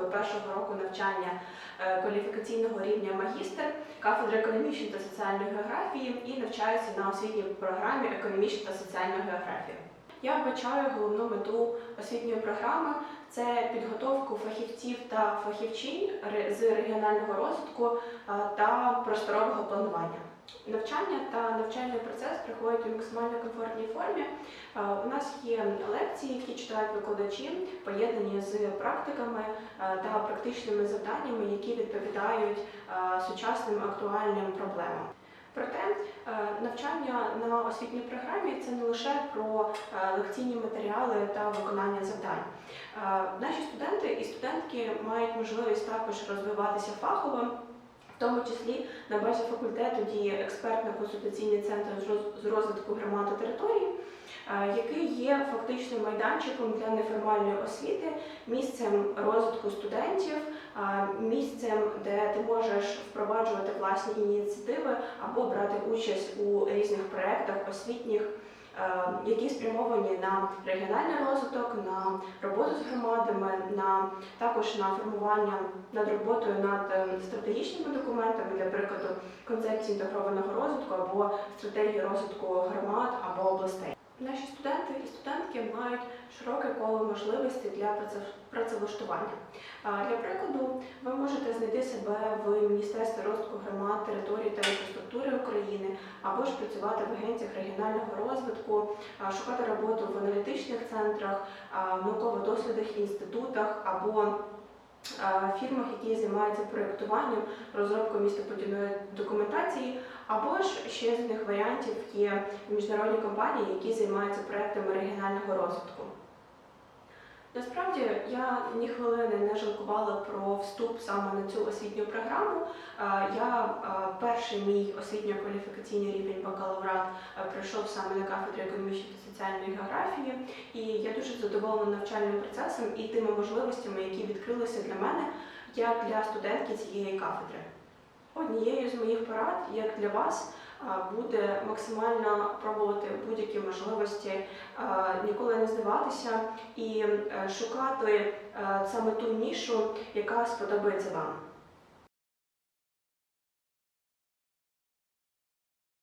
першого року навчання е, кваліфікаційного рівня магістр кафедри економічної та соціальної географії і навчаюся на освітній програмі економічна та соціальна географія. Я вбачаю головну мету освітньої програми це підготовку фахівців та фахівчинь з регіонального розвитку та просторового планування. Навчання та навчальний процес проходять у максимально комфортній формі. У нас є лекції, які читають викладачі, поєднані з практиками та практичними завданнями, які відповідають сучасним актуальним проблемам. Проте навчання на освітній програмі це не лише про лекційні матеріали та виконання завдань. Наші студенти і студентки мають можливість також розвиватися фахово. Тому числі на базі факультету діє експертно-консультаційний центр з розвитку громад та територій, е, який є фактичним майданчиком для неформальної освіти, місцем розвитку студентів, е, місцем, де ти можеш впроваджувати власні ініціативи або брати участь у різних проєктах освітніх, які спрямовані на регіональний розвиток, на роботу з громадами, на також на формування над роботою над е, стратегічними документами, для прикладу, концепції інтегрованого розвитку або стратегії розвитку громад або областей. Наші студенти і студентки мають широке коло можливостей для праце- працевлаштування. Для прикладу, ви можете знайти себе в Міністерстві розвитку громад, територій та інфраструктури України, або ж працювати в агенціях регіонального розвитку, шукати роботу в аналітичних центрах, науково-дослідних інститутах або фірмах, які займаються проєктуванням, розробкою містобудівної документації, або ж ще з одних варіантів є міжнародні компанії, які займаються проектами регіонального розвитку. Насправді я ні хвилини не жалкувала про вступ саме на цю освітню програму. Е, Я е, перший мій освітньо-кваліфікаційний рівень бакалаврат е, пройшов саме на кафедрі економічної та соціальної географії, і я дуже задоволена навчальним процесом і тими можливостями, які відкрилися для мене як для студентки цієї кафедри. Однією з моїх порад, як для вас, буде максимально пробувати будь-які можливості, ніколи не здаватися і е, шукати е, саме ту нішу, яка сподобається вам.